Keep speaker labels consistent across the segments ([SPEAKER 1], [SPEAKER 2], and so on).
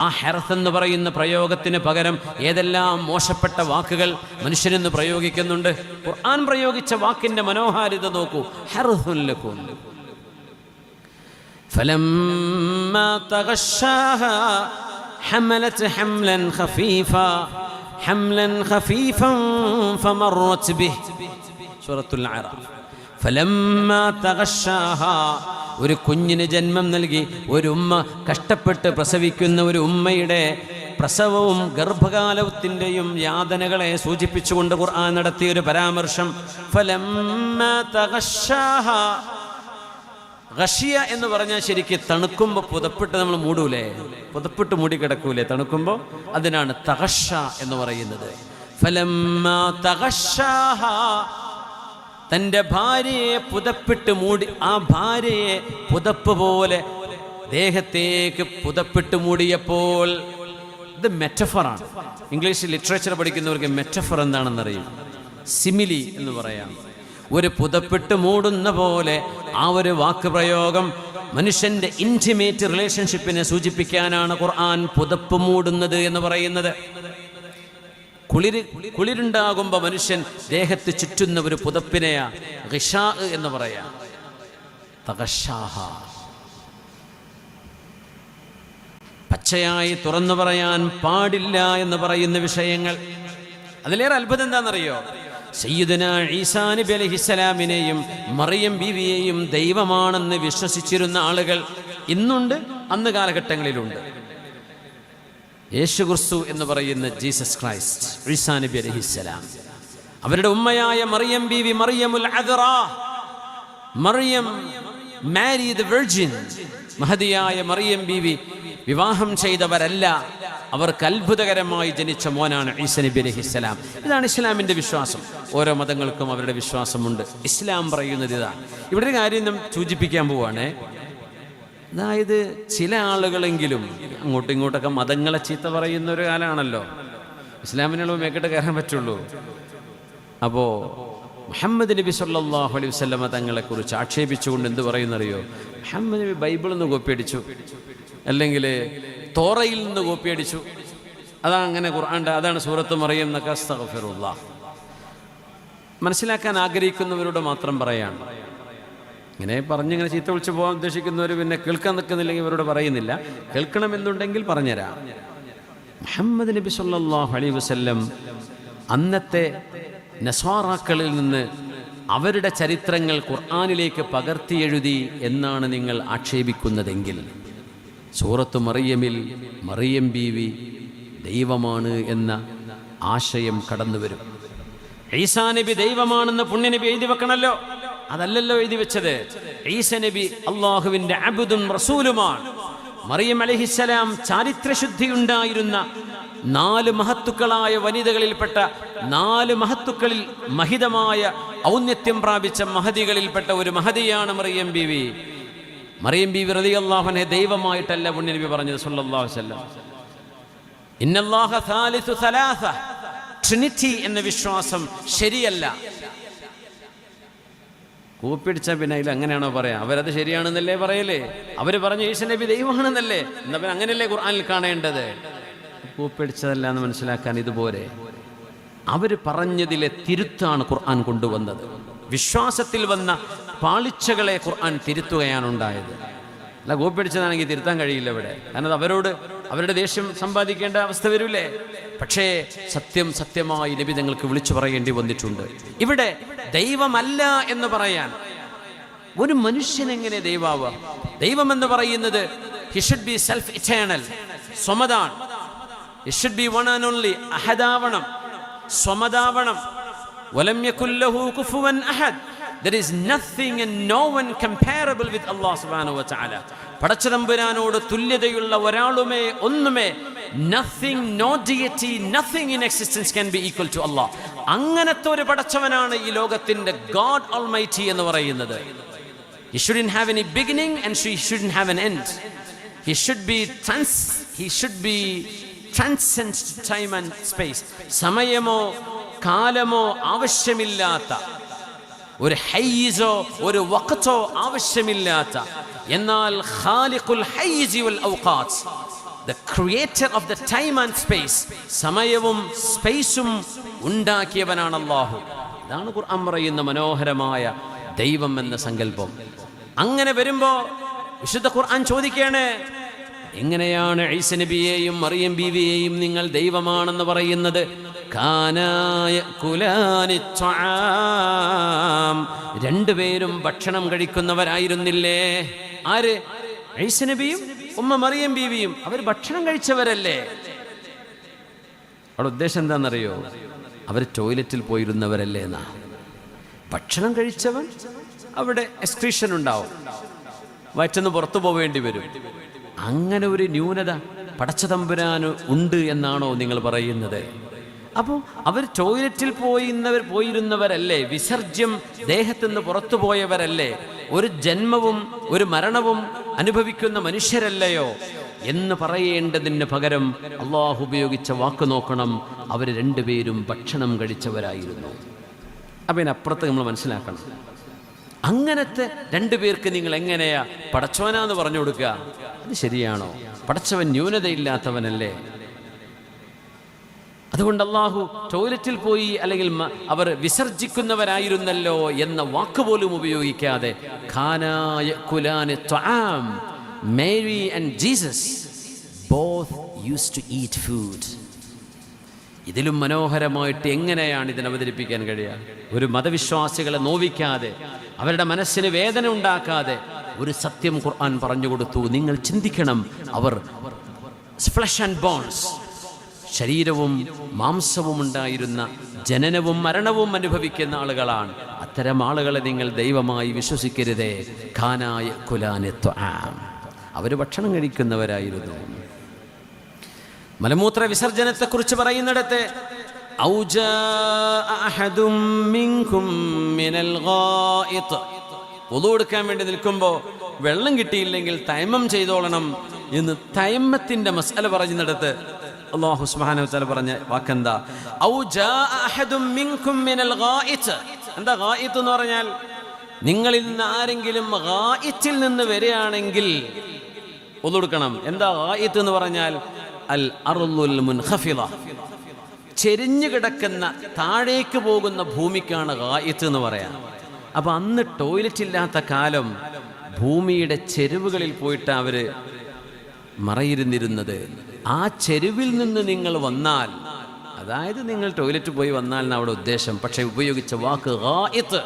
[SPEAKER 1] ആ ഹെറത്ത് എന്ന് പറയുന്ന പ്രയോഗത്തിന് പകരം ഏതെല്ലാം മോശപ്പെട്ട വാക്കുകൾ മനുഷ്യനെന്ന് പ്രയോഗിക്കുന്നുണ്ട് ഖുർആൻ പ്രയോഗിച്ച വാക്കിന്റെ മനോഹാരിത നോക്കൂ ഹെറത്തുല്ലക്കും فلما تغشاها حملت حملا خفيفا حملا خفيفا فمرت به سورة العراف فلما تغشاها ഒരു കുഞ്ഞിന് ജന്മം നൽകി ഒരു ഉമ്മ കഷ്ടപ്പെട്ട് പ്രസവിക്കുന്ന ഒരു ഉമ്മയുടെ പ്രസവവും ഗർഭകാലത്തിന്റെയും യാതനകളെ സൂചിപ്പിച്ചുകൊണ്ട് ഖുർആൻ നടത്തിയ ഒരു പരാമർശം. റഷ്യ എന്ന് പറഞ്ഞാൽ ശരിക്ക് തണുക്കുമ്പോൾ പുതപ്പിട്ട് നമ്മൾ മൂടൂലേ? പുതപ്പിട്ട് മൂടി കിടക്കൂലേ? തണുക്കുമ്പോൾ അതിനാണ് തകഷ എന്ന് പറയുന്നത്. ഫലം തകഷാഹ തന്റെ ഭാര്യയെ പുതപ്പിട്ട് മൂടി ആ ഭാര്യയെ പുതപ്പ് പോലെ ദേഹത്തേക്ക് പുതപ്പിട്ട് മൂടിയപ്പോൾ ഇത് മെറ്റഫറാണ്. ഇംഗ്ലീഷ് ലിറ്ററേച്ചർ പഠിക്കുന്നവർക്ക് മെറ്റഫർ എന്താണെന്നറിയും? സിമിലി എന്ന് പറയാം. ഒരു പുതപ്പിട്ട് മൂടുന്ന പോലെ ആ ഒരു വാക്ക് പ്രയോഗം മനുഷ്യന്റെ ഇന്റിമേറ്റ് റിലേഷൻഷിപ്പിനെ സൂചിപ്പിക്കാനാണ് ഖുർആൻ പുതപ്പ് മൂടുന്നത് എന്ന് പറയുന്നത്. കുളിര് കുളിരുണ്ടാകുമ്പോൾ മനുഷ്യൻ ദേഹത്ത് ചുറ്റുന്ന ഒരു പുതപ്പിനെയാ ഹിഷാ എന്ന് പറയാ. പച്ചയായി തുറന്നു പറയാൻ പാടില്ല എന്ന് പറയുന്ന വിഷയങ്ങൾ. അതിലേറെ അത്ഭുതം എന്താണെന്നറിയോ? സയ്യിദന ഈസാ നബി അലഹിസ്സലാമിനെയും മറിയം ബീവിയെയും ദൈവമാണെന്ന് വിശ്വസിച്ചിരുന്ന ആളുകൾ ഇന്നുണ്ട് അന്ന് കാലഘട്ടങ്ങളിലുണ്ട്. യേശു ക്രിസ്തു എന്ന് പറയുന്ന ജീസസ് ക്രൈസ്റ്റ് ഈസാ നബി അലഹിസ്സലാം അവരുടെ ഉമ്മയായ മറിയം ബീവി മറിയമുൽ അദ്റ മറിയം മാരി ദ വെർജിൻ മഹതിയായ മറിയം ബീവി വിവാഹം ചെയ്തവരല്ല അവർക്ക് അത്ഭുതകരമായി ജനിച്ച മോനാണ് ഈസ നബി അലഹിസ്സലാം ഇതാണ് ഇസ്ലാമിന്റെ വിശ്വാസം. ഓരോ മതങ്ങൾക്കും അവരുടെ വിശ്വാസമുണ്ട്. ഇസ്ലാം പറയുന്നത് ഇതാണ് ഇവിടെ ഒരു കാര്യം സൂചിപ്പിക്കാൻ പോവാണ്. അതായത് ചില ആളുകളെങ്കിലും അങ്ങോട്ടും ഇങ്ങോട്ടൊക്കെ മതങ്ങളെ ചീത്ത പറയുന്ന ഒരു കാലമാണല്ലോ ഇസ്ലാമിനുള്ള മേക്കിട്ട് കയറാൻ പറ്റുള്ളൂ. അപ്പോ മുഹമ്മദ് നബി സല്ലാഹു അലൈഹി വസല്ലമ തങ്ങളെക്കുറിച്ച് ആക്ഷേപിച്ചുകൊണ്ട് എന്ത് പറയുന്നറിയോ? മുഹമ്മദ് നബി ബൈബിളിൽ നിന്ന് കോപ്പിയടിച്ചു അല്ലെങ്കിൽ തോറയിൽ നിന്ന് കോപ്പിയടിച്ചു അതാ അങ്ങനെ ഖുർആാന്റെ അതാണ് സൂറത്ത് മറിയം എന്നൊക്കെ മനസ്സിലാക്കാൻ ആഗ്രഹിക്കുന്നവരോട് മാത്രം പറയാണ്. ഇങ്ങനെ പറഞ്ഞിങ്ങനെ ചീത്ത വിളിച്ചു പോകാൻ ഉദ്ദേശിക്കുന്നവർ പിന്നെ കേൾക്കാൻ നിൽക്കുന്നില്ലെങ്കിൽ ഇവരോട് പറയുന്നില്ല. കേൾക്കണമെന്നുണ്ടെങ്കിൽ പറഞ്ഞുതരാം. മുഹമ്മദ് നബി സല്ലല്ലാഹു അലൈഹി വസല്ലം അന്നത്തെ നസ്വാറാക്കളിൽ നിന്ന് അവരുടെ ചരിത്രങ്ങൾ ഖുർആാനിലേക്ക് പകർത്തിയെഴുതി എന്നാണ് നിങ്ങൾ ആക്ഷേപിക്കുന്നതെങ്കിൽ സൂറത്ത് മറിയമിൽ മറിയം ബീവി ദൈവമാണ് എന്ന ആശയം കടന്നുവരും. ഈസാ നബി ദൈവമാണെന്ന് പുണ്യനബി എഴുതി വെക്കണമല്ലോ അതല്ലല്ലോ എഴുതി വെച്ചത്. ഈസ നബി അള്ളാഹുവിന്റെ അബുദും റസൂലുമാണ്. മറിയം അലഹിസലാം ചാരിത്രശുദ്ധിയുണ്ടായിരുന്ന നാല് മഹത്തുക്കളായ വനിതകളിൽപ്പെട്ട നാല് മഹത്തുക്കളിൽ മഹിതമായ ഔന്നത്യം പ്രാപിച്ച മഹതികളിൽപ്പെട്ട ഒരു മഹതിയാണ് മറിയം ബീവി. മറിയം ബീവി റതി അള്ളാഹുനെ ദൈവമായിട്ടല്ല പുണ്യനബി പറഞ്ഞത് സല്ലല്ലാഹു അലൈഹി വസല്ലം. ഇന്നല്ലാഹ എന്ന വിശ്വാസം ശരിയല്ല. കൂപ്പിടിച്ച പിന്നെ അതിൽ അങ്ങനെയാണോ പറയാ? അവരത് ശരിയാണെന്നല്ലേ പറയലേ? അവർ പറഞ്ഞു ഈശ നബി ദൈവമാണെന്നല്ലേ? എന്നാ പിന്നെ അങ്ങനെയല്ലേ ഖുർആനിൽ കാണേണ്ടത്? കൂപ്പിടിച്ചതല്ല എന്ന് മനസ്സിലാക്കാൻ ഇതുപോലെ. അവർ പറഞ്ഞതിലെ തിരുത്താണ് ഖുർആൻ കൊണ്ടുവന്നത്. വിശ്വാസത്തിൽ വന്ന പാളിച്ചകളെ ഖുർആൻ തിരുത്തുകയാണ് ഉണ്ടായത്. അല്ല കൂപ്പിടിച്ചതാണെങ്കിൽ തിരുത്താൻ കഴിയില്ല ഇവിടെ. കാരണം അവരോട് അവരുടെ ദേഷ്യം സമ്പാദിക്കേണ്ട അവസ്ഥ വരില്ലേ പക്ഷേ സത്യം സത്യമായി നബി നിങ്ങൾക്ക് വിളിച്ചു പറയേണ്ടി വന്നിട്ടുണ്ട്. ഇവിടെ ദൈവമല്ല എന്ന് പറയാൻ ഒരു മനുഷ്യൻ എങ്ങനെ ദൈവാവുക ദൈവം എന്ന് പറയുന്നത് he should be self eternal സ്വമതാണ്. He should be one and only അഹദാവണം സ്വമതാവണം. യകുല്ലഹു കുഫുവൻ അഹദ്. There is nothing and no one comparable with Allah subhanahu wa ta'ala. പടച്ചതമ്പുരാനോട് തുല്യതയുള്ള ഒരാളുമേ ഒന്നുമേ nothing no deity nothing in existence can be equal to അള്ളാഹ് അങ്ങനത്തെ ഒരു പടച്ചവനാണ് ഈ ലോകത്തിന്റെ ഗോഡ് ഓൾമൈറ്റി എന്ന് പറയുന്നത്. He shouldn't have any beginning and she shouldn't have an end he should be trans he should be transcends time and space സമയമോ കാലമോ ആവശ്യമില്ലാത്ത ഒരു ഹൈസോ ഒരു വക്കത്തോ ആവശ്യമില്ലാത്ത. എന്നാൽ ഖാലിഖുൽ the creator of the time and space സമയവും സ്പേസും ഉണ്ടാക്കിയവനാണ് അള്ളാഹു ഇതാണ് ഖുർആൻ പറയുന്ന മനോഹരമായ ദൈവം എന്ന സങ്കല്പം. അങ്ങനെ വരുമ്പോ വിശുദ്ധ ഖുർആൻ ചോദിക്കുകയാണ് എങ്ങനെയാണ് ഐസ നബിയെയും മറിയം ബീവിയെയും നിങ്ങൾ ദൈവമാണെന്ന് പറയുന്നത്. രണ്ടുപേരും ഭക്ഷണം കഴിക്കുന്നവരായിരുന്നില്ലേ? ആര്? ഐസ നബിയും ഉമ്മ മറിയം ബീവിയും അവർ ഭക്ഷണം കഴിച്ചവരല്ലേ? അവിടെ ഉദ്ദേശം എന്താണെന്നറിയോ? അവർ ടോയ്ലറ്റിൽ പോയിരുന്നവരല്ലേ എന്നാ. ഭക്ഷണം കഴിച്ചവൻ അവിടെ എക്സ്ക്രീഷൻ ഉണ്ടാവും. വയറ്റെന്ന് പുറത്തു പോവേണ്ടി വരും. അങ്ങനെ ഒരു ന്യൂനത പടച്ചതമ്പുരാന് ഉണ്ട് എന്നാണോ നിങ്ങൾ പറയുന്നത്? അപ്പോൾ അവർ ടോയ്ലറ്റിൽ പോയിരുന്നവർ പോയിരുന്നവരല്ലേ? വിസർജ്യം ദേഹത്തുനിന്ന് പുറത്തു പോയവരല്ലേ? ഒരു ജന്മവും ഒരു മരണവും അനുഭവിക്കുന്ന മനുഷ്യരല്ലയോ എന്ന് പറയേണ്ടതിന് പകരം അള്ളാഹു ഉപയോഗിച്ച വാക്ക് നോക്കണം. അവർ രണ്ടുപേരും ഭക്ഷണം കഴിച്ചവരായിരുന്നു. അപ്പം ഇതിനപ്പുറത്ത് നമ്മൾ മനസ്സിലാക്കണം. അങ്ങനത്തെ രണ്ടുപേർക്ക് നിങ്ങൾ എങ്ങനെയാ? പടച്ചവനാന്ന് പറഞ്ഞു കൊടുക്കുക. അത് ശരിയാണോ? പടച്ചവൻ ന്യൂനതയില്ലാത്തവനല്ലേ? അതുകൊണ്ട് അള്ളാഹു ടോയ്ലറ്റിൽ പോയി അല്ലെങ്കിൽ അവർ വിസർജിക്കുന്നവരായിരുന്നല്ലോ എന്ന വാക്ക് പോലും ഉപയോഗിക്കാതെ. Mary and Jesus both use to eat food. ഇതിലും മനോഹരമായിട്ട് എങ്ങനെയാണ് ഇതിനെ അവതരിപ്പിക്കാൻ കഴിയുക? ഒരു മതവിശ്വാസികളെ നോവിക്കാതെ അവരുടെ മനസ്സിന് വേദന ഉണ്ടാക്കാതെ ഒരു സത്യം ഖുർആൻ പറഞ്ഞു കൊടുത്തു. നിങ്ങൾ ചിന്തിക്കണം അവർ ഫ്ലഷ് ആൻഡ് ബോൺസ് ശരീരവും മാംസവും ഉണ്ടായിരുന്ന ജനനവും മരണവും അനുഭവിക്കുന്ന ആളുകളാണ്. അത്തരം ആളുകളെ നിങ്ങൾ ദൈവമായി വിശ്വസിക്കരുതേ. ഖാനായ കുലാനെത്വ അവർ ഭക്ഷണം കഴിക്കുന്നവരായിരുന്നു. മലമൂത്ര വിസർജനത്തെക്കുറിച്ച് പറയുന്നിടത്ത് ഒതുകൊടുക്കാൻ അഹദും മിൻകും മിനൽ ഗായിത്ത്." വുളു എടുക്കാൻ വേണ്ടി നിൽക്കുമ്പോൾ വെള്ളം കിട്ടിയില്ലെങ്കിൽ തൈമം ചെയ്തോളണം എന്ന് തൈമത്തിന്റെ മസാല പറയുന്നിടത്ത് അള്ളാഹു സുബ്ഹാനഹു വതആല പറഞ്ഞ വാക്കെന്താ? എന്താ ഗായിത്ത് എന്ന് പറഞ്ഞാൽ? നിങ്ങളിൽ നിന്ന് ആരെങ്കിലും ഗായിത്തിൽ നിന്ന് വരികയാണെങ്കിൽ ഒന്നുകൊടുക്കണം എന്താ ഗായിത്ത് എന്ന് പറഞ്ഞാൽ? അൽ അറുൽ മുൻഹഫിദ ചെരിഞ്ഞു കിടക്കുന്ന താഴേക്ക് പോകുന്ന ഭൂമിക്കാണ് ഗായിത്ത് എന്ന് പറയാം. അപ്പൊ അന്ന് ടോയ്ലറ്റ് ഇല്ലാത്ത കാലം ഭൂമിയുടെ ചെരുവുകളിൽ പോയിട്ട് അവർ മറയിരുന്നിരുന്നത്. ആ ചെരുവിൽ നിന്ന് നിങ്ങൾ വന്നാൽ അതായത് നിങ്ങൾ ടോയ്ലറ്റ് പോയി വന്നാൽ അവിടെ ഉദ്ദേശം. പക്ഷെ ഉപയോഗിച്ച വാക്ക് ഗായിത്ത്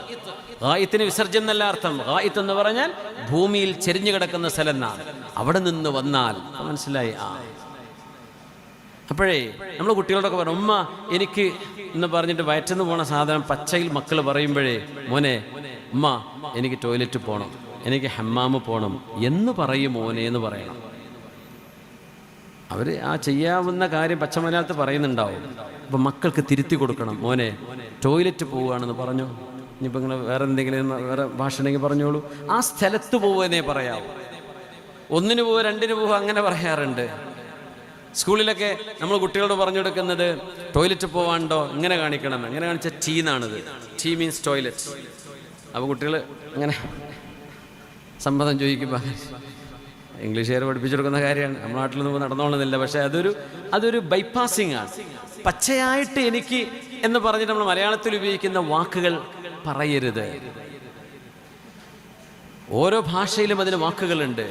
[SPEAKER 1] ഗായത്തിന് വിസർജനം എന്നല്ല അർത്ഥം. ഗായിത്ത് എന്ന് പറഞ്ഞാൽ ഭൂമിയിൽ ചെരിഞ്ഞു കിടക്കുന്ന സ്ഥലം എന്നാണ്. അവിടെ നിന്ന് വന്നാൽ. മനസ്സിലായി? ആ. അപ്പോഴേ നമ്മൾ കുട്ടികളോടൊക്കെ പറഞ്ഞു ഉമ്മ എനിക്ക് എന്ന് പറഞ്ഞിട്ട് വയറ്റുന്ന് പോണ സാധനം പച്ചയിൽ മക്കൾ പറയുമ്പോഴേ മോനെ ഉമ്മ എനിക്ക് ടോയ്ലറ്റ് പോകണം എനിക്ക് ഹമ്മാമ് പോകണം എന്ന് പറയും മോനെ എന്ന് പറയണം. അവർ ആ ചെയ്യാവുന്ന കാര്യം പച്ചമലയാളത്ത് പറയുന്നുണ്ടാവും. അപ്പം മക്കൾക്ക് തിരുത്തി കൊടുക്കണം. മോനെ ടോയ്ലറ്റ് പോവുകയാണെന്ന് പറഞ്ഞു? ഇനിയിപ്പോൾ നിങ്ങൾ വേറെ എന്തെങ്കിലും വേറെ ഭാഷ ഉണ്ടെങ്കിൽ പറഞ്ഞോളൂ. ആ സ്ഥലത്ത് പോവുമെന്നേ പറയാവൂ. ഒന്നിന് പോവുക രണ്ടിന് പോവുക അങ്ങനെ പറയാറുണ്ട്. സ്കൂളിലൊക്കെ നമ്മൾ കുട്ടികളോട് പറഞ്ഞു കൊടുക്കുന്നത് ടോയ്ലറ്റ് പോവാണ്ടോ? ഇങ്ങനെ കാണിക്കണം ഇങ്ങനെ കാണിച്ച ടീ എന്നാണിത് ടീ മീൻസ് ടോയ്ലറ്റ് അപ്പോൾ കുട്ടികൾ അങ്ങനെ സമ്മതം ചോദിക്കുമ്പോൾ ഇംഗ്ലീഷുകാർ പഠിപ്പിച്ചു കൊടുക്കുന്ന കാര്യമാണ്. നമ്മുടെ നാട്ടിൽ നിന്ന് നടന്നോളുന്നില്ല പക്ഷേ അതൊരു അതൊരു ബൈപ്പാസിംഗ് ആണ്. പച്ചയായിട്ട് എനിക്ക് എന്ന് പറഞ്ഞിട്ട് നമ്മൾ മലയാളത്തിൽ ഉപയോഗിക്കുന്ന വാക്കുകൾ പറയരുത്. ഓരോ ഭാഷയിലും അതിന് വാക്കുകളുണ്ട്.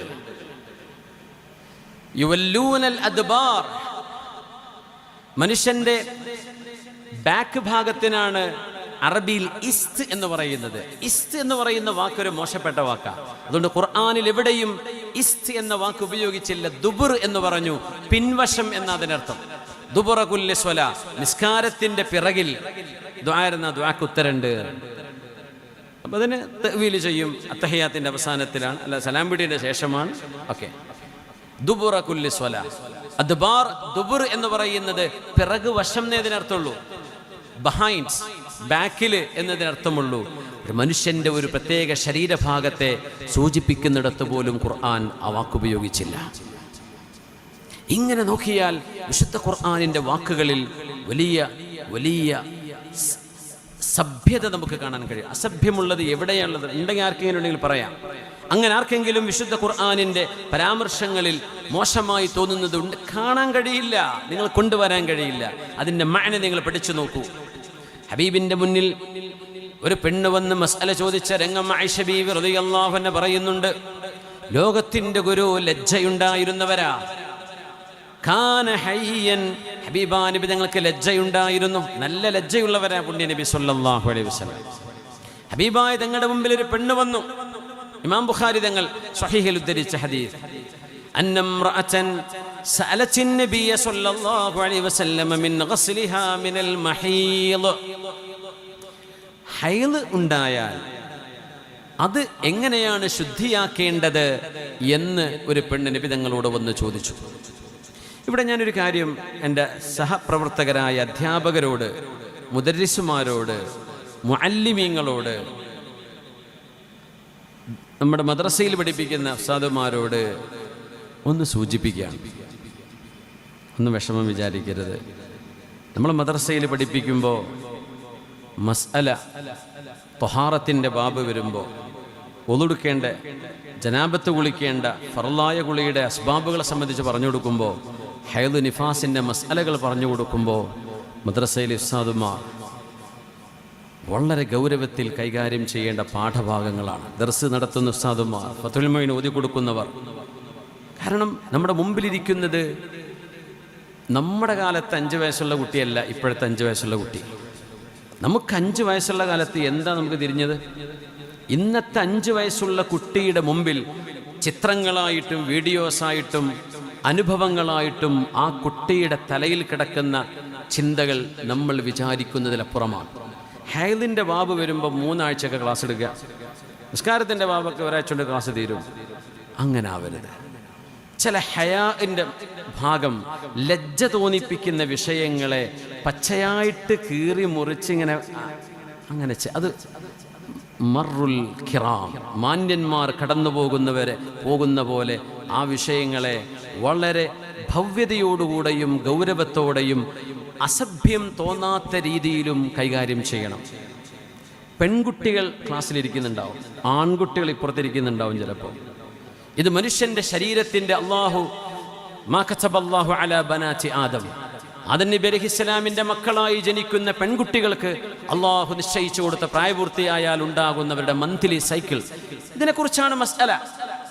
[SPEAKER 1] യുവല്ലൂനൽ അദ്ബാർ മനുഷ്യന്റെ ബാക്ക് ഭാഗത്തിനാണ് അറബിയിൽ ഇസ്ത് എന്ന് പറയുന്നത്. ഇസ്ത് എന്ന് പറയുന്ന വാക്കൊരു മോശപ്പെട്ട വാക്കാണ് അതുകൊണ്ട് ഖുർആാനിൽ എവിടെയും ഇസ്ത് എന്ന വാക്ക് ഉപയോഗിച്ചില്ല ദുബുർ എന്ന് പറഞ്ഞു. പിൻവശം എന്ന അതിനർത്ഥം. ദുബുറകുല്യസ്വല നിസ്കാരത്തിന്റെ പിറകിൽ. ദ്വാരുന്ന ദ്വാക്ക് ഉത്തരണ്ട്. അപ്പൊ അതിന് തെവീൽ ചെയ്യും. അത്തഹയാത്തിന്റെ അവസാനത്തിലാണ്. അല്ല സലാം പിടിയുടെ ശേഷമാണ്. ഓക്കെ. ദുബുറ അദ്ബാർ ദുബുർ എന്ന് പറയുന്നത് പിറകു വശം എന്നതിനർത്ഥമുള്ളൂ ബഹൈൻഡ് ബാക്കിൽ എന്നതിനർത്ഥമുള്ളൂ. ഒരു മനുഷ്യന്റെ ഒരു പ്രത്യേക ശരീരഭാഗത്തെ സൂചിപ്പിക്കുന്നിടത്ത് പോലും ഖുർആൻ ആ വാക്കുപയോഗിച്ചില്ല ഇങ്ങനെ നോക്കിയാൽ വിശുദ്ധ ഖുർആാനിന്റെ വാക്കുകളിൽ വലിയ വലിയ സഭ്യത നമുക്ക് കാണാൻ കഴിയും. അസഭ്യമുള്ളത് എവിടെയാണുള്ളത്? ഉണ്ടെങ്കിൽ ആർക്കെങ്കിലും ഉണ്ടെങ്കിൽ പറയാം. അങ്ങനെ ആർക്കെങ്കിലും വിശുദ്ധ ഖുർആാനിന്റെ പരാമർശങ്ങളിൽ മോശമായി തോന്നുന്നത് ഉണ്ട്? കാണാൻ കഴിയില്ല. നിങ്ങൾ കൊണ്ടുവരാൻ കഴിയില്ല. അതിന്റെ മാന നിങ്ങൾ പഠിച്ചു നോക്കൂ. ഹബീബിന്റെ മുന്നിൽ ഒരു പെണ്ണ് വന്ന് മസ്അല ചോദിച്ച രംഗം ആയിഷ ബീവി റളിയല്ലാഹു അൻഹ പറയുന്നുണ്ട് ലോകത്തിൻ്റെ ഗുരു ലജ്ജയുണ്ടായിരുന്നവരാ കാന ഹയ്യൻ ഹബീബാ നബി ഞങ്ങൾക്ക് ലജ്ജയുണ്ടായിരുന്നു നല്ല ലജ്ജയുള്ളവരാ പുണ്യ നബി സല്ലല്ലാഹു അലൈഹി വസല്ലം ഹബീബായ തങ്ങളുടെ മുമ്പിൽ ഒരു പെണ്ണ് വന്നു ഇമാം ബുഖാരി തങ്ങൾ സ്വഹീഹിൽ ഉദ്ധരിച്ച ഹദീസ് أن امرأة سألت النبي صلى الله عليه وسلم من غسلها من المحيض ഹൈൾ ഉണ്ടായാൽ അത് എങ്ങനെയാണ് ശുദ്ധിയാക്കേണ്ടത് എന്ന് ഒരു പെണ്ണിന് പിതങ്ങളോട് വന്ന് ചോദിച്ചു. ഇവിടെ ഞാനൊരു കാര്യം എന്റെ സഹപ്രവർത്തകരായ അധ്യാപകരോട് മുദരിസുമാരോട് മുഅല്ലിമീങ്ങളോട് നമ്മുടെ മദ്രസയിൽ പഠിപ്പിക്കുന്ന ഉസ്താദുമാരോട് ഒന്ന് സൂചിപ്പിക്കുകയാണ്. ഒന്ന് വിഷമം വിചാരിക്കരുത്. നമ്മൾ മദ്രസയിൽ പഠിപ്പിക്കുമ്പോൾ മസ്അല തൊഹാറത്തിന്റെ ബാബ് വരുമ്പോൾ ഒതുടുക്കേണ്ട ജനാബത്ത് കുളിക്കേണ്ട ഫറലായ കുളിയുടെ അസ്ബാബുകളെ സംബന്ധിച്ച് പറഞ്ഞു കൊടുക്കുമ്പോൾ ഹൈദ് നിഫാസിന്റെ മസ്അലകൾ പറഞ്ഞു കൊടുക്കുമ്പോൾ മദ്രസയിലെ ഉസ്താദുമാർ വളരെ ഗൗരവത്തിൽ കൈകാര്യം ചെയ്യേണ്ട പാഠഭാഗങ്ങളാണ്. ദർസ് നടത്തുന്ന ഉസ്താദുമാർ ഫത്തുൽമൊയിൻ ഓതി കൊടുക്കുന്നവർ. കാരണം നമ്മുടെ മുമ്പിലിരിക്കുന്നത് നമ്മുടെ കാലത്ത് അഞ്ച് വയസ്സുള്ള കുട്ടിയല്ല ഇപ്പോഴത്തെ അഞ്ച് വയസ്സുള്ള കുട്ടി. നമുക്ക് അഞ്ച് വയസ്സുള്ള കാലത്ത് എന്താ നമുക്ക് തിരിഞ്ഞത്? ഇന്നത്തെ അഞ്ച് വയസ്സുള്ള കുട്ടിയുടെ മുമ്പിൽ ചിത്രങ്ങളായിട്ടും വീഡിയോസായിട്ടും അനുഭവങ്ങളായിട്ടും ആ കുട്ടിയുടെ തലയിൽ കിടക്കുന്ന ചിന്തകൾ നമ്മൾ വിചാരിക്കുന്നതിലപ്പുറമാണ്. ഹൈലിന്റെ ബാബ് വരുമ്പോൾ മൂന്നാഴ്ചയൊക്കെ ക്ലാസ് എടുക്കുക. നിസ്കാരത്തിന്റെ ബാബൊക്കെ ഒരാഴ്ച കൊണ്ട് ക്ലാസ് തീരും. അങ്ങനെ ആവരുത്. ചില ഹയാന്റെ ഭാഗം ലജ്ജ തോന്നിപ്പിക്കുന്ന വിഷയങ്ങളെ പച്ചയായിട്ട് കീറി മുറിച്ചിങ്ങനെ അങ്ങനെ അത് മറുൽ ഖിറാം മാന്യന്മാർ കടന്നു പോകുന്നവരെ പോകുന്ന പോലെ ആ വിഷയങ്ങളെ വളരെ ഭവ്യതയോടുകൂടെയും ഗൗരവത്തോടെയും അസഭ്യം തോന്നാത്ത രീതിയിലും കൈകാര്യം ചെയ്യണം. പെൺകുട്ടികൾ ക്ലാസ്സിലിരിക്കുന്നുണ്ടാവും. ആൺകുട്ടികൾ ഇപ്പുറത്തിരിക്കുന്നുണ്ടാവും ചിലപ്പോൾ. ഇത് മനുഷ്യന്റെ ശരീരത്തിന്റെ അള്ളാഹു അള്ളാഹു അല ബനാറ്റി ആദം. ആദം നബി മക്കളായി ജനിക്കുന്ന പെൺകുട്ടികൾക്ക് അള്ളാഹു നിശ്ചയിച്ചു കൊടുത്ത പ്രായപൂർത്തിയായാൽ ഉണ്ടാകുന്നവരുടെ മന്ത്ലി സൈക്കിൾ. ഇതിനെക്കുറിച്ചാണ് മസ്അല.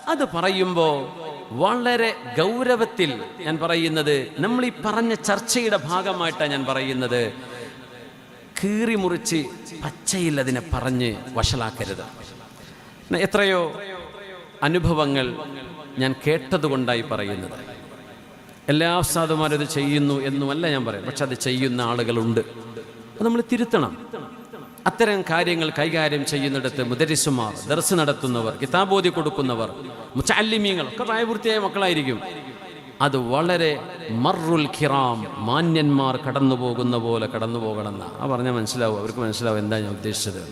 [SPEAKER 1] അത് പറയുമ്പോൾ വളരെ ഗൗരവത്തിൽ ഞാൻ പറയുന്നത് നമ്മൾ ഈ പറഞ്ഞ ചർച്ചയുടെ ഭാഗമായിട്ടാണ് ഞാൻ പറയുന്നത്. കീറി മുറിച്ച് പച്ചയിൽ അതിനെ പറഞ്ഞ് വഷളാക്കരുത്. എത്രയോ അനുഭവങ്ങൾ ഞാൻ കേട്ടതുകൊണ്ടായി പറയുന്നത്. എല്ലാ ഉസ്താദുമാരും ഇത് ചെയ്യുന്നു എന്നുമല്ല ഞാൻ പറയാം പക്ഷെ അത് ചെയ്യുന്ന ആളുകളുണ്ട്. അത് നമ്മൾ തിരുത്തണം. അത്തരം കാര്യങ്ങൾ കൈകാര്യം ചെയ്യുന്നിടത്ത് മുദരിസുമാർ ദർസ് നടത്തുന്നവർ കിതാബോധി കൊടുക്കുന്നവർ മുച്ചാലിമീങ്ങൾ ഒക്കെ പ്രായപൂർത്തിയായ മക്കളായിരിക്കും. അത് വളരെ മറുൽ ഖിറാം മാന്യന്മാർ കടന്നു പോകുന്ന പോലെ കടന്നു പോകണമെന്നാണ് ആ പറഞ്ഞാൽ മനസ്സിലാവും. അവർക്ക് മനസ്സിലാവും എന്താ ഞാൻ ഉദ്ദേശിച്ചത്.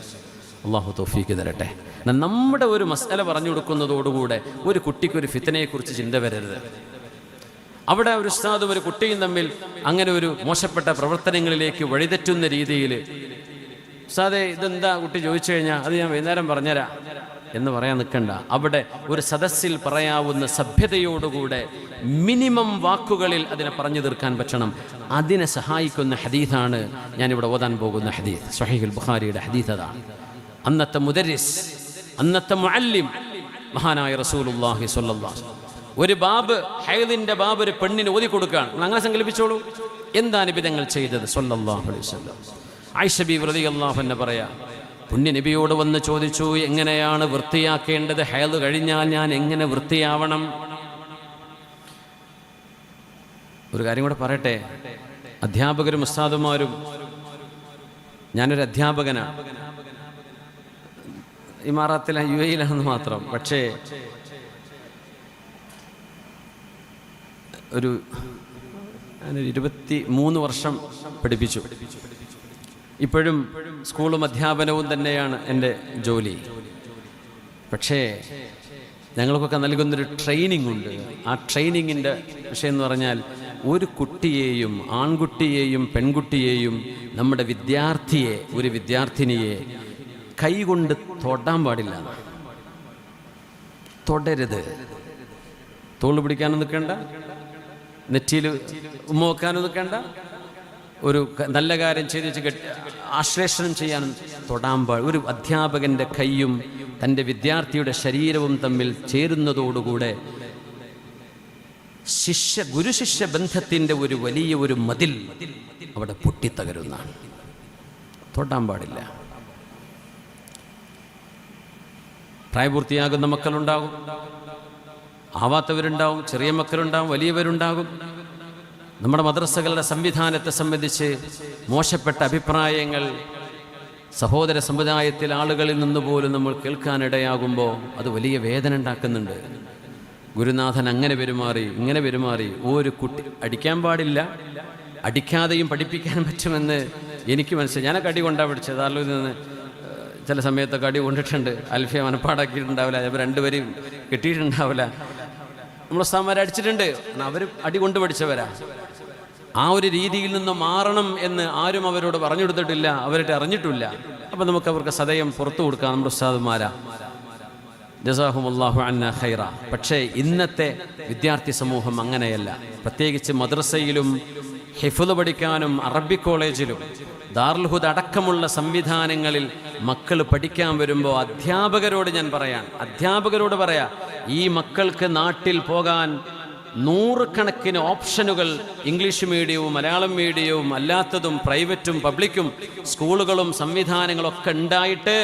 [SPEAKER 1] അള്ളാഹു തോഫീക്ക് തരട്ടെ. നമ്മുടെ ഒരു മസാല പറഞ്ഞു കൊടുക്കുന്നതോടുകൂടെ ഒരു കുട്ടിക്കൊരു ഒരു ഫിത്തനെക്കുറിച്ച് ചിന്ത വരരുത്. അവിടെ ഒരു ഉസ്താദും ഒരു കുട്ടിയും തമ്മിൽ അങ്ങനെ ഒരു മോശപ്പെട്ട പ്രവർത്തനങ്ങളിലേക്ക് വഴിതെറ്റുന്ന രീതിയിൽ ഉസ്താദെ ഇതെന്താ കുട്ടി ചോദിച്ചു കഴിഞ്ഞാൽ അത് ഞാൻ വൈകുന്നേരം പറഞ്ഞുതരാം. എന്ന് പറയാൻ നിൽക്കണ്ട. അവിടെ ഒരു സദസ്സിൽ പറയാവുന്ന സഭ്യതയോടുകൂടെ മിനിമം വാക്കുകളിൽ അതിനെ പറഞ്ഞു തീർക്കാൻ പറ്റണം. അതിനെ സഹായിക്കുന്ന ഹദീഥാണ് ഞാനിവിടെ ഓതാൻ പോകുന്ന ഹദീദ് സഹീഖുൽ ബുഖാരിയുടെ ഹദീദ് അതാണ് അന്നത്തെ മുദരിസ് അന്നത്തെ മുഅല്ലിം മഹാനായ റസൂലുള്ളാഹി സ്വല്ലല്ലാഹു ഒരു ബാബ് ഹൈദിന്റെ ബാബ് ഒരു പെണ്ണിന് ഓതി കൊടുക്കുകയാണ്. അങ്ങനെ സങ്കല്പിച്ചോളൂ എന്താണ് നിബിധങ്ങൾ ചെയ്തത്? സ്വല്ലല്ലാഹു അലൈഹി വസല്ലം. ആയിഷ ബി റളിയല്ലാഹു അൻഹ പറയാ പുണ്യ നബിയോട് വന്ന് ചോദിച്ചു എങ്ങനെയാണ് വൃത്തിയാക്കേണ്ടത്? ഹൈദ് കഴിഞ്ഞാൽ ഞാൻ എങ്ങനെ വൃത്തിയാവണം? ഒരു കാര്യം കൂടെ പറയട്ടെ. അധ്യാപകരും ഉസ്താദുമാരും ഞാനൊരു അധ്യാപകനാണ് ഇമാറാത്തിലെ യു എയിലാണെന്ന് മാത്രം. പക്ഷേ ഒരു ഇരുപത്തി മൂന്ന് വർഷം പഠിപ്പിച്ചു. ഇപ്പോഴും സ്കൂളും അധ്യാപനവും തന്നെയാണ് എന്റെ ജോലി. പക്ഷേ ഞങ്ങൾക്കൊക്കെ നൽകുന്നൊരു ട്രെയിനിങ് ഉണ്ട്. ആ ട്രെയിനിങ്ങിന്റെ വിഷയം എന്ന് പറഞ്ഞാൽ ഒരു കുട്ടിയെയും ആൺകുട്ടിയെയും പെൺകുട്ടിയെയും നമ്മുടെ വിദ്യാർത്ഥിയെ ഒരു വിദ്യാർത്ഥിനിയെ കൈകൊണ്ട് തൊടാൻ പാടില്ല. തൊടരുത്. തോൾ പിടിക്കാനും നിൽക്കേണ്ട. നെറ്റിയിൽ ഉമ്മ വെക്കാനും നിൽക്കണ്ട. ഒരു നല്ല കാര്യം ചെയ്ത് വെച്ച് ആശ്ലേഷണം ചെയ്യാനും തൊടാൻ പാടില്ല. ഒരു അധ്യാപകന്റെ കൈയും തന്റെ വിദ്യാർത്ഥിയുടെ ശരീരവും തമ്മിൽ ചേരുന്നതോടുകൂടെ ശിഷ്യ ഗുരുശിഷ്യ ബന്ധത്തിന്റെ ഒരു വലിയ ഒരു മതിൽ അവിടെ പൊട്ടിത്തകരുന്നതാണ്. തൊടാൻ പാടില്ല. പ്രായപൂർത്തിയാകുന്ന മക്കളുണ്ടാകും. ആവാത്തവരുണ്ടാവും ചെറിയ മക്കളുണ്ടാവും വലിയവരുണ്ടാകും. നമ്മുടെ മദ്രസകളുടെ സംവിധാനത്തെ സംബന്ധിച്ച് മോശപ്പെട്ട അഭിപ്രായങ്ങൾ സഹോദര സമുദായത്തിൽ ആളുകളിൽ നിന്ന് പോലും നമ്മൾ കേൾക്കാനിടയാകുമ്പോൾ അത് വലിയ വേദന ഉണ്ടാക്കുന്നുണ്ട്. ഗുരുനാഥൻ അങ്ങനെ പെരുമാറി ഇങ്ങനെ പെരുമാറി. ഒരു കുട്ടി അടിക്കാൻ പാടില്ല. അടിക്കാതെയും പഠിപ്പിക്കാൻ പറ്റുമെന്ന് എനിക്ക് മനസ്സിലായി. ഞാനൊക്കെ അടി കൊണ്ടാ പഠിച്ചത് ആലോചിച്ച് ചില സമയത്തൊക്കെ അടി കൊണ്ടിട്ടുണ്ട്. അൽഫിയ മനപ്പാടാക്കിയിട്ടുണ്ടാവില്ല. ചിലപ്പോൾ രണ്ടുപേരും കിട്ടിയിട്ടുണ്ടാവില്ല. നമ്മൾ ഉസ്താന്മാരെ അടിച്ചിട്ടുണ്ട് അവർ അടി കൊണ്ട് പഠിച്ചവരാ. ആ ഒരു രീതിയിൽ നിന്ന് മാറണം എന്ന് ആരും അവരോട് പറഞ്ഞു കൊടുത്തിട്ടില്ല. അവരുടെ അറിഞ്ഞിട്ടില്ല. അപ്പം നമുക്ക് അവർക്ക് സദയം പുറത്തു കൊടുക്കാം. നമ്മുടെ ഉസ്താദുമാരാ. ജസാഹുമല്ലാഹു അന്ന ഖൈറ. പക്ഷേ ഇന്നത്തെ വിദ്യാർത്ഥി സമൂഹം അങ്ങനെയല്ല. പ്രത്യേകിച്ച് മദ്രസയിലും ഹിഫുദ് പഠിക്കാനും അറബി കോളേജിലും ദാർൽഹുദ് അടക്കമുള്ള സംവിധാനങ്ങളിൽ മക്കൾ പഠിക്കാൻ വരുമ്പോൾ അധ്യാപകരോട് ഞാൻ പറയാം അധ്യാപകരോട് പറയാ ഈ മക്കൾക്ക് നാട്ടിൽ പോകാൻ നൂറുകണക്കിന് ഓപ്ഷനുകൾ ഇംഗ്ലീഷ് മീഡിയവും മലയാളം മീഡിയവും അല്ലാത്തതും പ്രൈവറ്റും പബ്ലിക്കും സ്കൂളുകളും സംവിധാനങ്ങളൊക്കെ ഉണ്ടായിട്ട്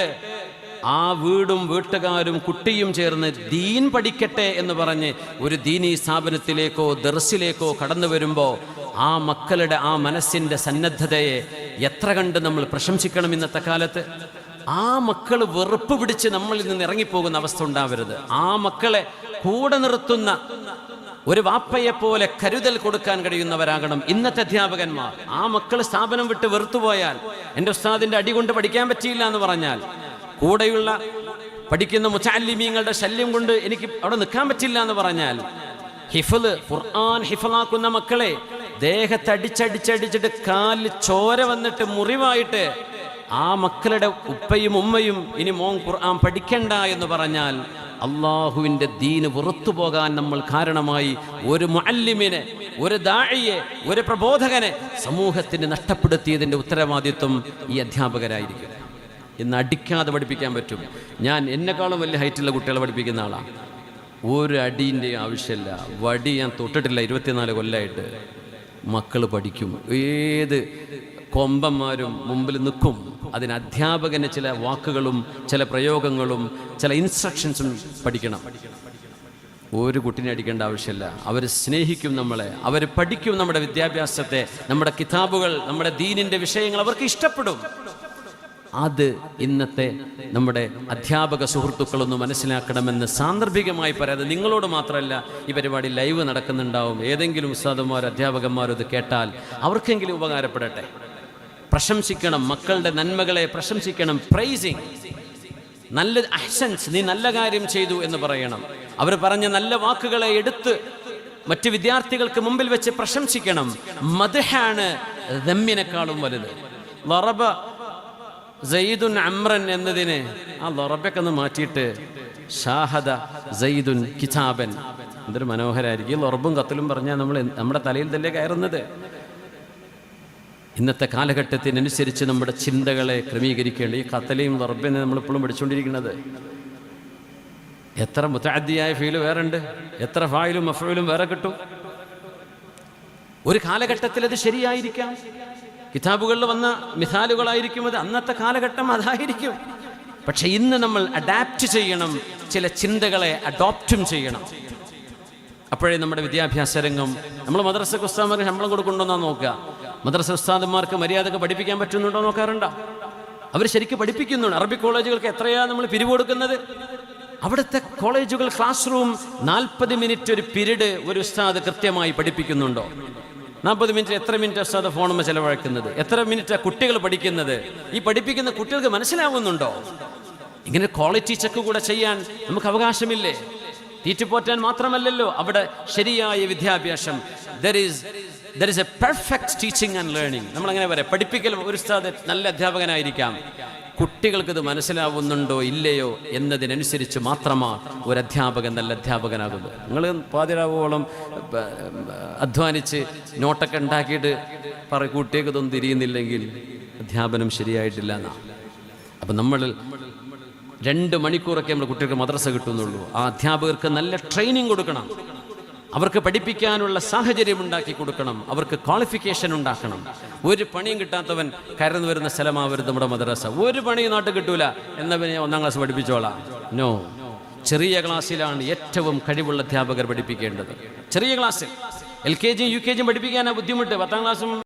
[SPEAKER 1] ആ വീടും വീട്ടുകാരും കുട്ടിയും ചേർന്ന് ദീൻ പഠിക്കട്ടെ എന്ന് പറഞ്ഞ് ഒരു ദീനീ സ്ഥാപനത്തിലേക്കോ ദർസിലേക്കോ കടന്നു വരുമ്പോൾ ആ മക്കളുടെ ആ മനസ്സിന്റെ സന്നദ്ധതയെ എത്ര കണ്ട് നമ്മൾ പ്രശംസിക്കണം ഇന്നത്തെ കാലത്ത്? ആ മക്കൾ വെറുപ്പ് പിടിച്ച് നമ്മളിൽ നിന്ന് ഇറങ്ങിപ്പോകുന്ന അവസ്ഥ ഉണ്ടാവരുത്. ആ മക്കളെ കൂടെ നിർത്തുന്ന ഒരു വാപ്പയെ പോലെ കരുതൽ കൊടുക്കാൻ കഴിയുന്നവരാകണം ഇന്നത്തെ അധ്യാപകന്മാർ. ആ മക്കൾ സ്ഥാപനം വിട്ട് വെറുത്തുപോയാൽ എന്റെ ഉസ്താദിന്റെ അടി കൊണ്ട് പഠിക്കാൻ പറ്റിയില്ല എന്ന് പറഞ്ഞാൽ കൂടെയുള്ള പഠിക്കുന്ന മുച്ചാലിമീങ്ങളുടെ ശല്യം കൊണ്ട് എനിക്ക് അവിടെ നിൽക്കാൻ പറ്റില്ല എന്ന് പറഞ്ഞാൽ ഹിഫൽ ഖുർആൻ ഹിഫലാക്കുന്ന മക്കളെ ദേഹത്തടിച്ചടിച്ചടിച്ചിട്ട് കാലിൽ ചോര വന്നിട്ട് മുറിവായിട്ട് ആ മക്കളുടെ ഉപ്പയും ഉമ്മയും ഇനി മോൻ ഖുർആൻ പഠിക്കണ്ട എന്ന് പറഞ്ഞാൽ അള്ളാഹുവിന്റെ ദീന് വെറുത്തു പോകാൻ നമ്മൾ കാരണമായി ഒരു മുഅല്ലിമിനെ ഒരു ദാഴിയെ ഒരു പ്രബോധകനെ സമൂഹത്തിന് നഷ്ടപ്പെടുത്തിയതിന്റെ ഉത്തരവാദിത്വം ഈ അധ്യാപകരായിരിക്കും. ഇന്ന് അടിക്കാതെ പഠിപ്പിക്കാൻ പറ്റും. ഞാൻ എന്നെക്കാളും വലിയ ഹൈറ്റുള്ള കുട്ടികളെ പഠിപ്പിക്കുന്ന ആളാണ് ഒരു അടീന്റെ ആവശ്യമില്ല. വടി ഞാൻ തൊട്ടിട്ടില്ല. ഇരുപത്തിനാല് കൊല്ലമായിട്ട് മക്കൾ പഠിക്കും. ഏത് കൊമ്പന്മാരും മുമ്പിൽ നിൽക്കും. അതിന് അധ്യാപകന് ചില വാക്കുകളും ചില പ്രയോഗങ്ങളും ചില ഇൻസ്ട്രക്ഷൻസും പഠിക്കണം. ഒരു കുട്ടിനെ അടിക്കേണ്ട ആവശ്യമില്ല. അവർ സ്നേഹിക്കും നമ്മളെ. അവർ പഠിക്കും നമ്മുടെ വിദ്യാഭ്യാസത്തെ. നമ്മുടെ കിതാബുകൾ നമ്മുടെ ദീനിന്റെ വിഷയങ്ങൾ അവർക്ക് ഇഷ്ടപ്പെടും. അത് ഇന്നത്തെ നമ്മുടെ അധ്യാപക സുഹൃത്തുക്കളൊന്ന് മനസ്സിലാക്കണമെന്ന് സാന്ദർഭികമായി പറയാതെ നിങ്ങളോട് മാത്രമല്ല ഈ പരിപാടി ലൈവ് നടക്കുന്നുണ്ടാവും. ഏതെങ്കിലും ഉസ്താദന്മാരോ അധ്യാപകന്മാരോ ഇത് കേട്ടാൽ അവർക്കെങ്കിലും ഉപകാരപ്പെടട്ടെ. പ്രശംസിക്കണം മക്കളുടെ നന്മകളെ പ്രശംസിക്കണം. പ്രൈസിങ് നല്ല അഹ്സൻസ് നീ നല്ല കാര്യം ചെയ്തു എന്ന് പറയണം. അവർ പറഞ്ഞ നല്ല വാക്കുകളെ എടുത്ത് മറ്റ് വിദ്യാർത്ഥികൾക്ക് മുമ്പിൽ വെച്ച് പ്രശംസിക്കണം. മദ്ഹാണ് ദമ്മിനെക്കാളും വലുത്. ലറബ സയ്യിദുൻ അമ്രൻ എന്നതിനെ ആ ലൊറബൊക്കെ ഒന്ന് മാറ്റിയിട്ട് ഷാഹദ സയ്യിദുൻ കിതാബൻ. എന്തൊരു മനോഹരമായിരിക്കും ഈ ലൊറബും കത്തലും പറഞ്ഞാൽ നമ്മൾ നമ്മുടെ തലയിൽ തന്നെ കയറുന്നത്. ഇന്നത്തെ കാലഘട്ടത്തിനനുസരിച്ച് നമ്മുടെ ചിന്തകളെ ക്രമീകരിക്കേണ്ട ഈ കത്തലയും ലൊറബിനെ നമ്മളിപ്പോഴും പഠിച്ചുകൊണ്ടിരിക്കുന്നത്. എത്ര മുത്താദ്യായ ഫീൽ വേറെ ഉണ്ട് എത്ര ഫായിലും മഫയിലും വേറെ കിട്ടും. ഒരു കാലഘട്ടത്തിൽ അത് ശരിയായിരിക്കാം. കിതാബുകളിൽ വന്ന മിസാലുകളായിരിക്കും അത്. അന്നത്തെ കാലഘട്ടം അതായിരിക്കും. പക്ഷെ ഇന്ന് നമ്മൾ അഡാപ്റ്റ് ചെയ്യണം ചില ചിന്തകളെ അഡോപ്റ്റും ചെയ്യണം. അപ്പോഴേ നമ്മുടെ വിദ്യാഭ്യാസ രംഗം നമ്മൾ മദ്രസ ഉസ്താദ്മാർക്ക് ശമ്പളം കൊടുക്കുന്നുണ്ടോ നോക്കുക. മദ്രസ ഉസ്താദന്മാർക്ക് മര്യാദയ്ക്ക് പഠിപ്പിക്കാൻ പറ്റുന്നുണ്ടോ നോക്കാറുണ്ടോ? അവർ ശരിക്കും പഠിപ്പിക്കുന്നുണ്ട്. അറബി കോളേജുകൾക്ക് എത്രയാ നമ്മൾ പിരിവ് കൊടുക്കുന്നത്? അവിടുത്തെ കോളേജുകൾ ക്ലാസ് റൂം നാൽപ്പത് മിനിറ്റ് ഒരു പിരീഡ് ഒരു ഉസ്താദ് കൃത്യമായി പഠിപ്പിക്കുന്നുണ്ടോ? നാൽപ്പത് മിനിറ്റ് എത്ര മിനിറ്റ് ഉസ്താദ് ഫോണുമ്മ ചിലവഴിക്കുന്നത്? എത്ര മിനിറ്റ് കുട്ടികൾ പഠിക്കുന്നത്? ഈ പഠിപ്പിക്കുന്ന കുട്ടികൾക്ക് മനസ്സിലാവുന്നുണ്ടോ? ഇങ്ങനെ ക്വാളിറ്റി ചെക്ക് കൂടെ ചെയ്യാൻ നമുക്ക് അവകാശമില്ലേ? തീറ്റുപോറ്റാൻ മാത്രമല്ലല്ലോ അവിടെ ശരിയായ വിദ്യാഭ്യാസം. There is there is a perfect teaching and learning നമ്മളങ്ങനെ പറയാം പഠിപ്പിക്കൽ ഒരു ഉസ്താദ് നല്ല അധ്യാപകനായിരിക്കാം. കുട്ടികൾക്ക് ഇത് മനസ്സിലാവുന്നുണ്ടോ ഇല്ലയോ എന്നതിനനുസരിച്ച് മാത്രമാണ് ഒരു അധ്യാപകൻ നല്ല അധ്യാപകനാകുന്നത്. നിങ്ങൾ പാതിരാവോളം അധ്വാനിച്ച് നോട്ടൊക്കെ ഉണ്ടാക്കിയിട്ട് പറ കുട്ടിയൊക്കെ ഇതൊന്നും തിരിയുന്നില്ലെങ്കിൽ അധ്യാപനം ശരിയായിട്ടില്ല എന്നാണ് അപ്പം നമ്മൾ രണ്ട് മണിക്കൂറൊക്കെ നമ്മൾ കുട്ടികൾക്ക് മദ്രസ കിട്ടുന്നുള്ളൂ. ആ അധ്യാപകർക്ക് നല്ല ട്രെയിനിങ് കൊടുക്കണം. അവർക്ക് പഠിപ്പിക്കാനുള്ള സാഹചര്യം ഉണ്ടാക്കി കൊടുക്കണം. അവർക്ക് ക്വാളിഫിക്കേഷൻ ഉണ്ടാക്കണം. ഒരു പണിയും കിട്ടാത്തവൻ കരന്നു വരുന്ന സ്ഥലമാവരുത് നമ്മുടെ മദ്രസ. ഒരു പണിയും നാട്ടിൽ കിട്ടൂല. എന്നവനെ ഒന്നാം ക്ലാസ് പഠിപ്പിച്ചോളാം. നോ ചെറിയ ക്ലാസ്സിലാണ് ഏറ്റവും കഴിവുള്ള അധ്യാപകർ പഠിപ്പിക്കേണ്ടത്. ചെറിയ ക്ലാസ്സിൽ എൽ കെ ജിയും യു കെ ജിയും പഠിപ്പിക്കാനാണ് ബുദ്ധിമുട്ട്. പത്താം ക്ലാസ്സും